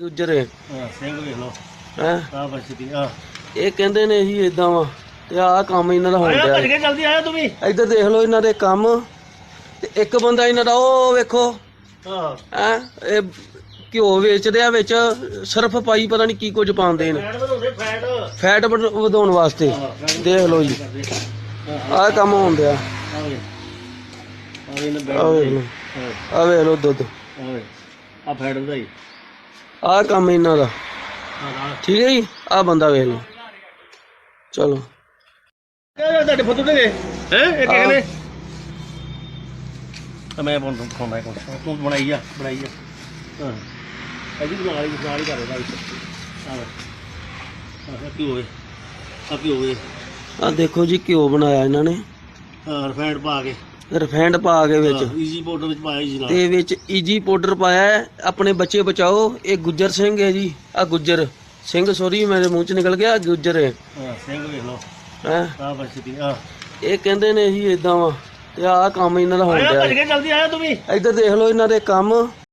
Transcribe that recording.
ਗੁੱਜਰ ਹੈ। ਹਾਂ ਸਿੰਘ ਵੇਖ ਲਓ। ਹੈਂ? ਆ ਬਸਤੀ ਆ। ਇਹ ਕਹਿੰਦੇ ਨੇ ਜੀ ਇਦਾਂ ਵਾ ਤੇ ਆਹ ਕੰਮ ਇਹਨਾਂ ਦਾ ਹੋਣ ਡਿਆ ਭੱਜ ਕੇ ਜਲਦੀ ਆਇਆ ਤੂੰ ਵੀ? ਇੱਧਰ ਦੇਖ ਲਓ ਇਹਨਾਂ ਦੇ ਕੰਮ। ਤੇ ਇੱਕ ਬੰਦਾ ਇਹਨਾਂ ਦਾ ਉਹ ਵੇਖੋ। ਹਾਂ ਹੈ? ਇਹ ਘਿਓ ਵੇਚਦੇ ਆ ਵਿੱਚ ਸਰਫ ਪਾਈ ਪਤਾ ਨਹੀਂ ਕੀ ਕੁਝ ਪਾਉਂਦੇ ਨੇ। ਫੈਟ ਵਧਾਉਂਦੇ ਫੈਟ। ਫੈਟ ਵਧ- ਵਧਾਉਣ ਵਾਸਤੇ। ਦੇਖ ਲਓ ਜੀ। ਆਹ। ਕੰਮ ਹੋਣ ਡਿਆ। ਨਾ ਆਹ ਵੇਖ ਲਓ। ਹਾਂ ਆਹ ਵੇਖ ਲਓ ਦੁੱਧ। ਆ ਫੈਟ ਵਧਾਈ। ਆਹ ਕੰਮ ਇਹਨਾਂ ਦਾ। ਠੀਕ ਹੈ ਜੀ? ਆਹ ਬੰਦਾ ਵੇਖ ਲਓ। ਚਲੋ। ਕਿਹੜੇ ਤੁਹਾਡੇ ਫੋਟੋ ਤੇ ਹੈ? ਇਹ ਕਿਹਨੇ ਨੇ? ਆ ਮੈਂ ਬੋਲ ਤੂੰ ਫੋਨ ਮੈਂ ਤੂੰ ਬਣਾਈ ਆ ਬਣਾਈ ਆ। ਹਾਂ। ਅਜੀ ਬਣਾ ਲਈ ਬਣਾ ਲਈ ਕਰ ਰਿਹਾ ਆ ਵੇ ਆ ਕੀ ਹੋਵੇ ਆ ਕੀ ਹੋਵੇ ਆਹ ਦੇਖੋ ਜੀ ਘਿਓ ਬਣਾਇਆ ਇਹਨਾਂ ਨੇ। ਹਾਂ ਰਿਫਾਈਂਡ ਪਾ ਕੇ। ਰਿਫਾਈਂਡ ਪਾ ਕੇ ਵਿੱਚ। ਈਜ਼ੀ ਪਾਊਡਰ ਵਿੱਚ ਪਾਇਆ ਨਾਲ। ਤੇ ਵਿੱਚ ਈਜੀ ਪਾਊਡਰ ਪਾਇਆ ਹੈ। ਆਪਣੇ ਬੱਚੇ ਬਚਾਓ। ਇਹ ਗੁੱਜਰ ਸਿੰਘ ਹੈ ਜੀ। ਆ ਗੁੱਜਰ। ਸਿੰਘ ਸੋਰੀ ਮੇਰੇ ਮੂੰਹ ਚ ਨਿਕਲ ਗਿਆ। ਗੁੱਜਰ ਹੈ। ਹਾਂ ਸਿੰਘ ਵੇਖ ਲਓ। ਹੈਂ? ਆ ਬਸਤੀ ਆ। ਇਹ ਕਹਿੰਦੇ ਨੇ ਜੀ ਇਦਾਂ ਵਾ। ਤੇ ਆਹ ਕੰਮ ਇਹਨਾਂ ਦਾ ਹੋਣ ਆਇਆ ਡਿਆ ਭੱਜ ਕੇ ਜਲਦੀ ਆਇਆ ਤੂੰ ਵੀ? ਇੱਧਰ ਦੇਖ ਲਓ ਇਹਨਾਂ ਦੇ ਕੰਮ।